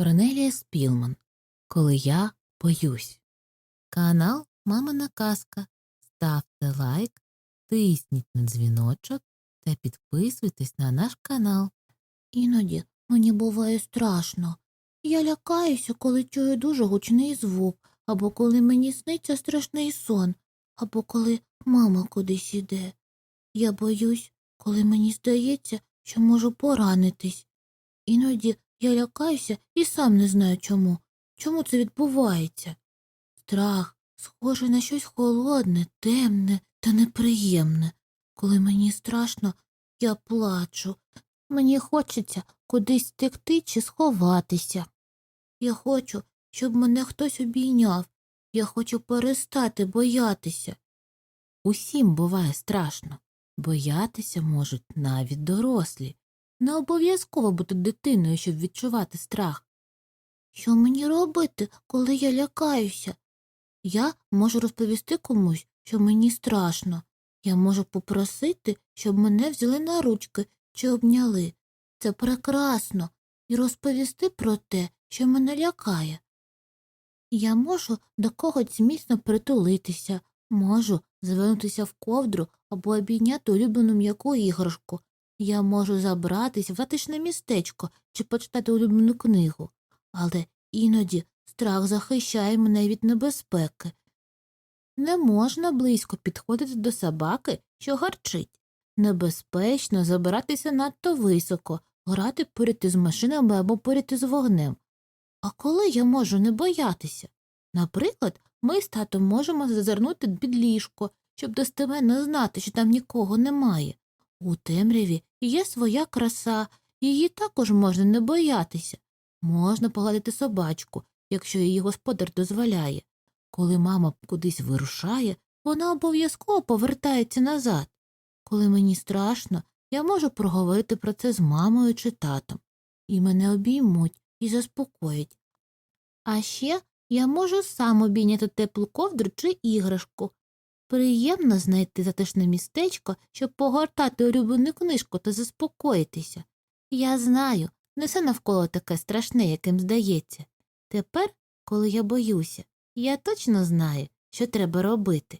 Корнелія Спілман. Коли я боюсь. Канал Мамина Казка. Ставте лайк, тисніть на дзвіночок та підписуйтесь на наш канал. Іноді мені буває страшно. Я лякаюся, коли чую дуже гучний звук, або коли мені сниться страшний сон, або коли мама кудись іде. Я боюсь, коли мені здається, що можу поранитись. Іноді я лякаюся і сам не знаю чому. Чому це відбувається? Страх схожий на щось холодне, темне та неприємне. Коли мені страшно, я плачу. Мені хочеться кудись втекти чи сховатися. Я хочу, щоб мене хтось обійняв. Я хочу перестати боятися. Усім буває страшно. Боятися можуть навіть дорослі. Не обов'язково бути дитиною, щоб відчувати страх. Що мені робити, коли я лякаюся? Я можу розповісти комусь, що мені страшно. Я можу попросити, щоб мене взяли на ручки чи обняли. Це прекрасно, і розповісти про те, що мене лякає. Я можу до когось міцно притулитися, можу звернутися в ковдру або обійняти улюблену м'яку іграшку. Я можу забратись в затишне містечко чи почитати улюблену книгу, але іноді страх захищає мене від небезпеки. Не можна близько підходити до собаки, що гарчить. Небезпечно забиратися надто високо, грати поряд із машинами або поряд із вогнем. А коли я можу не боятися? Наприклад, ми з татом можемо зазирнути під ліжко, щоб достеменно знати, що там нікого немає. У темряві є своя краса, її також можна не боятися. Можна погладити собачку, якщо її господар дозволяє. Коли мама кудись вирушає, вона обов'язково повертається назад. Коли мені страшно, я можу проговорити про це з мамою чи татом, і мене обіймуть і заспокоять. А ще я можу сам обійняти теплу ковдру чи іграшку. Приємно знайти затишне містечко, щоб погортати улюблену книжку та заспокоїтися. Я знаю, не все навколо таке страшне, яким здається. Тепер, коли я боюся, я точно знаю, що треба робити.